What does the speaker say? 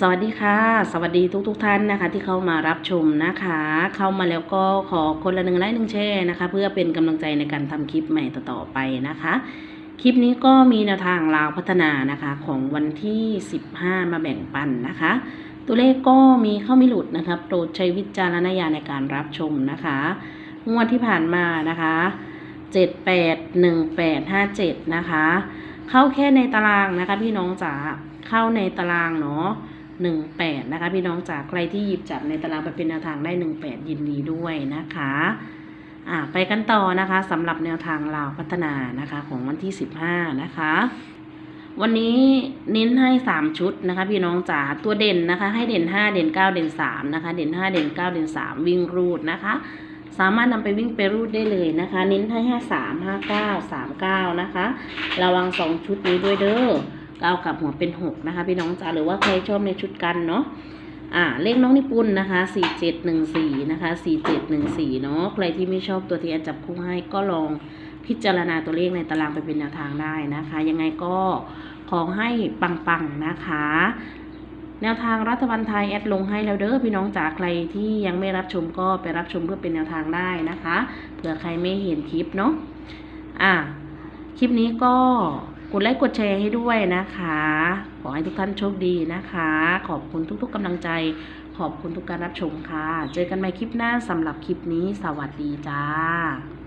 สวัสดีค่ะ สวัสดีทุกทุกๆท่านนะคะ ที่เข้ามารับชมนะคะ เข้ามาแล้วก็ขอคนละหนึ่งไลค์หนึ่งแชร์นะคะ เพื่อเป็นกำลังใจในการทำคลิปใหม่ต่อๆไปนะคะ คลิปนี้ก็มีแนวทางลาวพัฒนานะคะของวันที่ 15 มาแบ่งปันนะคะ ตัวเลขก็มีเข้าไม่หลุดนะคะโปรดใช้วิจารณญาณในการรับชมนะคะงวดที่ผ่านมานะคะ781857นะคะ เข้าแค่ในตารางนะคะ พี่น้องจ๋าเข้าในตารางเนาะ 18 นะคะ พี่น้องจ๋าใครที่หยิบจับในตารางไปเป็นแนวทางได้ 18 ยินดีด้วยนะคะอ่าไปกันต่อนะคะสำหรับแนวทางลาวพัฒนานะคะของวันที่ 15 นะคะวันนี้เน้นให้3ชุดนะคะ พี่น้องจ๋าตัวเด่นนะคะ ให้เด่น5เด่น9เด่น3นะคะ เด่น5เด่น9เด่น3วิ่งรูดนะคะ สามารถนำไปวิ่งไปรูดได้เลยนะคะ เน้นให้5 3 5 9 3 9นะคะ ระวัง2ชุดนี้ด้วยเด้อ ก้ากลับหัวเป็น6นะคะ พี่น้องจ๋าหรือว่าใครชอบในชุดกันเนาะอ่าเลขน้องนิปุนนะคะ4714นะคะ4714เนาะใครที่ไม่ชอบตัวที่แอดจับคู่ให้ก็ลองพิจารณาตัวเลขในตารางไปเป็นแนวทางได้นะคะ ยังไงก็ขอให้ปังๆนะคะ แนวทางรัฐบาลไทยแอดลงให้แล้วเด้อพี่น้องจ๋าใครที่ยังไม่รับชมก็ไปรับชมเพื่อเป็นแนวทางได้นะคะเผื่อใครไม่เห็นคลิปเนาะอะคลิปนี้ก็ กดไลค์กดแชร์ให้ด้วยนะคะ ขอให้ทุกท่านโชคดีนะคะ ขอบคุณทุกๆกำลังใจ ขอบคุณทุกการรับชมค่ะ เจอกันใหม่คลิปหน้าสำหรับคลิปนี้ สวัสดีจ้า